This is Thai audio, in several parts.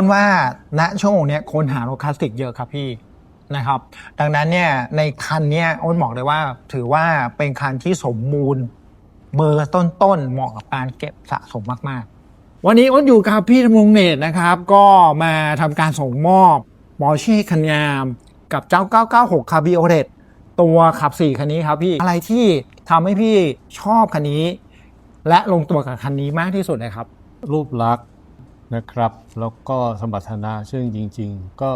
คนว่าณช่วงเนี้ยคนหารถคลาสสิกเยอะครับพี่นะครับ ดังนั้นเนี่ยในคันเนี้ยอ้นบอกเลยว่า ถือว่าเป็นคันที่สมบูรณ์เบอร์ต้นๆเหมาะกับการเก็บสะสมมากๆ วันนี้อ้นอยู่กับพี่ธำรงเนตรนะครับ ก็มาทำการส่งมอบปอร์เช่คันงามกับเจ้า 996 คาบิโอเรตตัวขับ 4 คันนี้ครับพี่อะไรที่ทำให้พี่ชอบคันนี้ และลงตัวกับคันนี้มากที่สุดเลยครับ รูปลักษณ์ นะครับ แล้วก็สมรรถนะซึ่งจริง ๆ ก็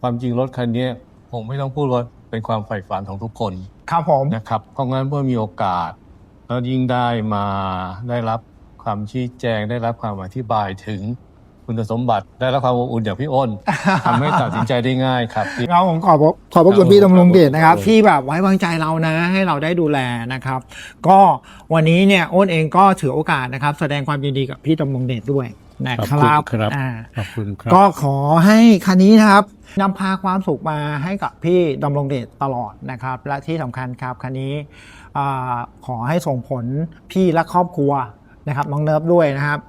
ความจริงรถคันนี้ผมไม่ต้องพูดว่าเป็นความใฝ่ฝันของทุกคนครับผมนะครับเพราะงั้นเมื่อมีโอกาส แล้วยิ่งได้มาได้รับความชี้แจงได้รับความอธิบายถึง คุณสมบัติได้รับความอบอุ่นอย่างพี่อ้นทำให้ตัดสินใจได้ง่ายครับที่ เราผมขอบขอบพระคุณครับพี่ดำรงเดชนะครับครับ ที่แบบไว้วางใจเรานะ ให้เราได้ดูแลนะครับ ก็วันนี้เนี่ยอ้นเองก็ถือโอกาสนะครับ แสดงความยินดีกับพี่ดำรงเดชด้วยนะครับครับอ่าขอบคุณครับ ก็ขอให้คันนี้นะครับนำพาความสุขมาให้กับพี่ดำรงเดชตลอดนะครับ และที่สำคัญครับคันนี้อ่าขอให้ส่งผลพี่และครอบครัว นะครับน้องเนิร์ฟด้วยนะครับ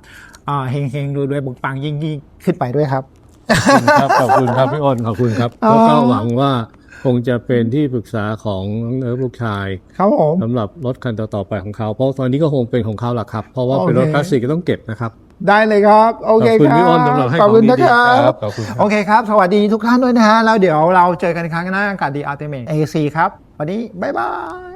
อ่าเฮงๆรวยๆบุกปังยิ่งยิ่งๆขึ้นไปด้วยครับขอบคุณครับขอบคุณครับพี่อ้นขอบคุณครับอ๋อแล้วก็หวังว่าคงจะเป็นที่ปรึกษาของน้องเนิร์ฟลูกชายครับผมสำหรับรถคันต่อๆไปของเขาเพราะตอนนี้ก็คงเป็นของเขาแหละครับ เพราะว่าเป็นโอเครถคลาสสิกก็ต้องเก็บนะครับได้เลยครับ โอขเคอบคุณครับพี่อ้นสำหรับให้ขอบคุณขนะงดีครัๆบขอบคุณครับโอเคครับ สวัสดีทุกท่านด้วยนะฮะ แล้วเดี๋ยวเราเจอกันครั้งหน้ากับดีอาร์เตเม AC ครับ วันนี้ บ๊ายบาย